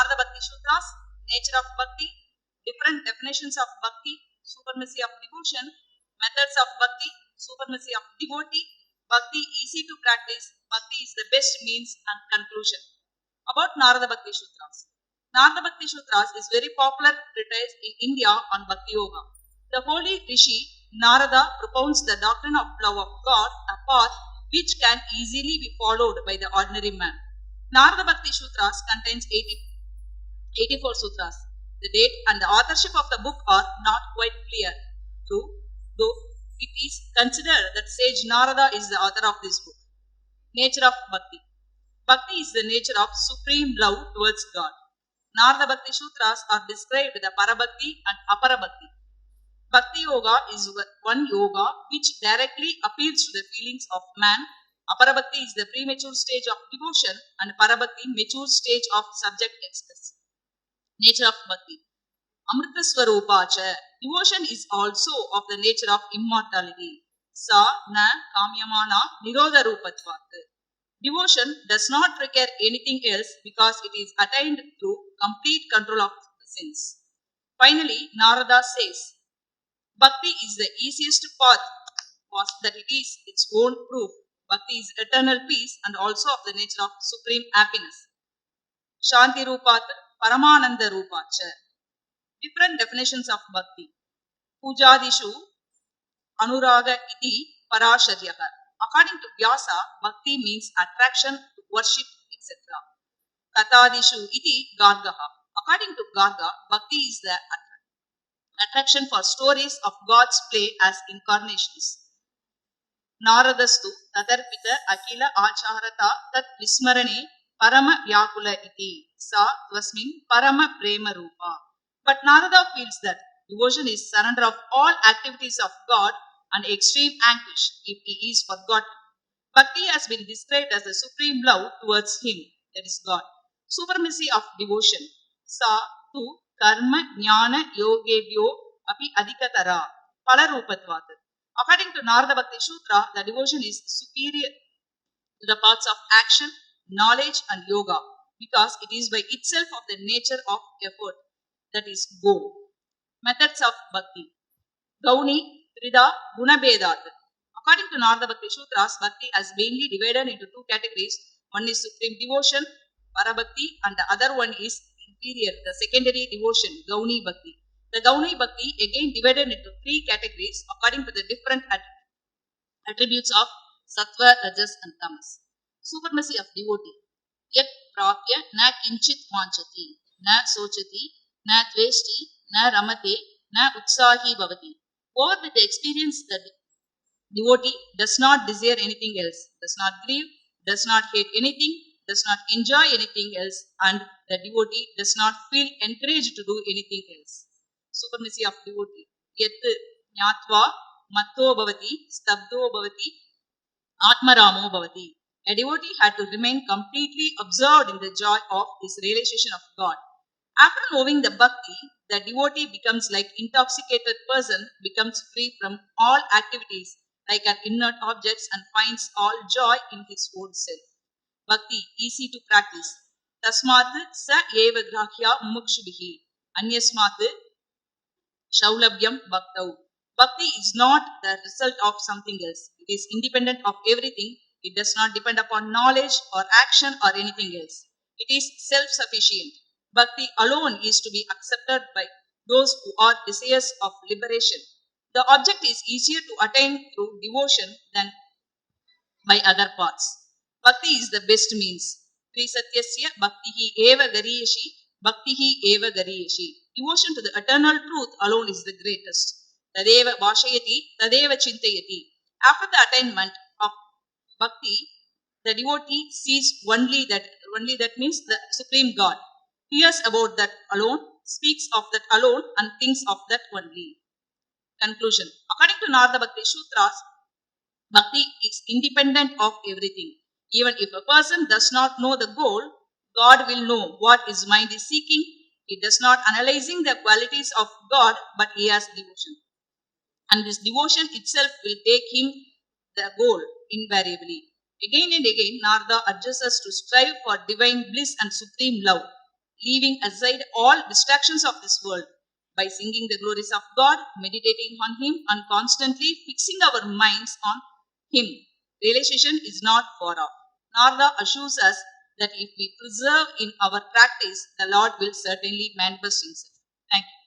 Narada Bhakti Sutras, nature of bhakti, different definitions of bhakti, supremacy of devotion, methods of bhakti, supremacy of devotee, bhakti easy to practice, bhakti is the best means and conclusion. About Narada Bhakti Sutras. Narada Bhakti Sutras is very popular treatise in India on Bhakti Yoga. The holy Rishi Narada propounds the doctrine of love of God, a path which can easily be followed by the ordinary man. Narada Bhakti Sutras contains 80, 84 sutras. The date and the authorship of the book are not quite clear. True, though it is considered that sage Narada is the author of this book. Nature of Bhakti. Bhakti is the nature of supreme love towards God. Narada Bhakti Sutras are described the Parabhakti and Aparabhakti. Bhakti Yoga is one yoga which directly appeals to the feelings of man. Aparabhakti is the premature stage of devotion and Parabhakti mature stage of subject express. Nature of Bhakti. Amrita. Devotion is also of the nature of immortality. Sa na kamyamana nirodha rupatvat. Devotion does not require anything else because it is attained through complete control of the sins. Finally, Narada says, Bhakti is the easiest path that it is its own proof. Bhakti is eternal peace and also of the nature of supreme happiness. Shanti Rupat, Parmanand रूपाच different definitions of bhakti pujadishu anuraga iti parasharyah according to vyasa bhakti means attraction to worship etc katadishu iti gargaha according to garga bhakti is the attraction for stories of god's play as incarnations నారదస్తు తదర్పిత అఖిల ఆచారత తత్ విస్మరణే పరమ వ్యాకుల ఇది sa tvasmin parama prema rupa. But Narada feels that devotion is surrender of all activities of God and extreme anguish if he is forgotten. Bhakti has been described as the supreme love towards him, that is God. Supremacy of devotion, sa tu karma jnana yogebhyo api adhikatara, palarupatvat. According to Narada Bhakti Sutra, the devotion is superior to the paths of action, knowledge and yoga because it is by itself of the nature of effort, that is, goal. Methods of Bhakti. Gauni, Trida, Gunabedat. According to Narada Bhakti Sutras, Bhakti has mainly divided into two categories. One is supreme devotion, Parabhakti, and the other one is inferior, the secondary devotion, Gauni Bhakti. The Gauni Bhakti again divided into three categories according to the different attributes of Sattva, Rajas, and Tamas. Supremacy of devotee. Yat prapya na kinchit vanchati, na sochati, na tveshti, na ramate, na utsahi bhavati. Over with the experience, the devotee does not desire anything else, does not grieve, does not hate anything, does not enjoy anything else, and the devotee does not feel encouraged to do anything else. Supremacy of devotee. Yat jnatva matto bhavati, stabdo bhavati, atmaramo bhavati. A devotee had to remain completely absorbed in the joy of his realization of God. After knowing the bhakti, the devotee becomes like intoxicated person, becomes free from all activities like an inert objects and finds all joy in his own self. Bhakti, easy to practice. Tasmat sa eva grahya mukshubhihi. Anyasmat shaulabhyam bhaktau. Bhakti is not the result of something else. It is independent of everything. It does not depend upon knowledge or action or anything else. It is self-sufficient. Bhakti alone is to be accepted by those who are desirous of liberation. The object is easier to attain through devotion than by other paths. Bhakti is the best means. Trisatyasya bhaktihi eva gariyashi, bhaktihi eva gariyashi. Devotion to the eternal truth alone is the greatest. Tadeva bhashayati, tadeva chintayati. After the attainment bhakti, the devotee sees only that, only that means the supreme God. Hears about that alone, speaks of that alone, and thinks of that only. Conclusion. According to Narada Bhakti Sutras, Bhakti is independent of everything. Even if a person does not know the goal, God will know what his mind is seeking. He does not analyzing the qualities of God, but he has devotion. And this devotion itself will take him the goal invariably. Again and again, Narada urges us to strive for divine bliss and supreme love. leaving aside all distractions of this world by singing the glories of God, meditating on Him, and constantly fixing our minds on Him. Realization is not far off. Narada assures us that if we preserve in our practice, the Lord will certainly manifest Himself. Thank you.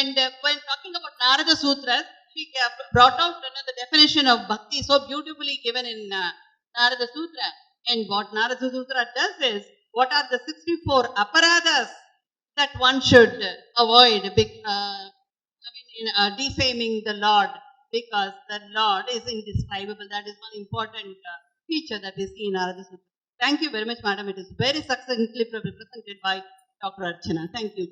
And uh, when talking about Narada Sutras, she uh, brought out you know, the definition of bhakti so beautifully given in uh, Narada Sutra. And what Narada Sutra does is, what are the 64 aparadas that one should avoid, uh, I mean, in, uh, defaming the Lord, because the Lord is indescribable. That is one important uh, feature that we see in Narada Sutra. Thank you very much, madam. It is very succinctly represented by Dr. Archana. Thank you.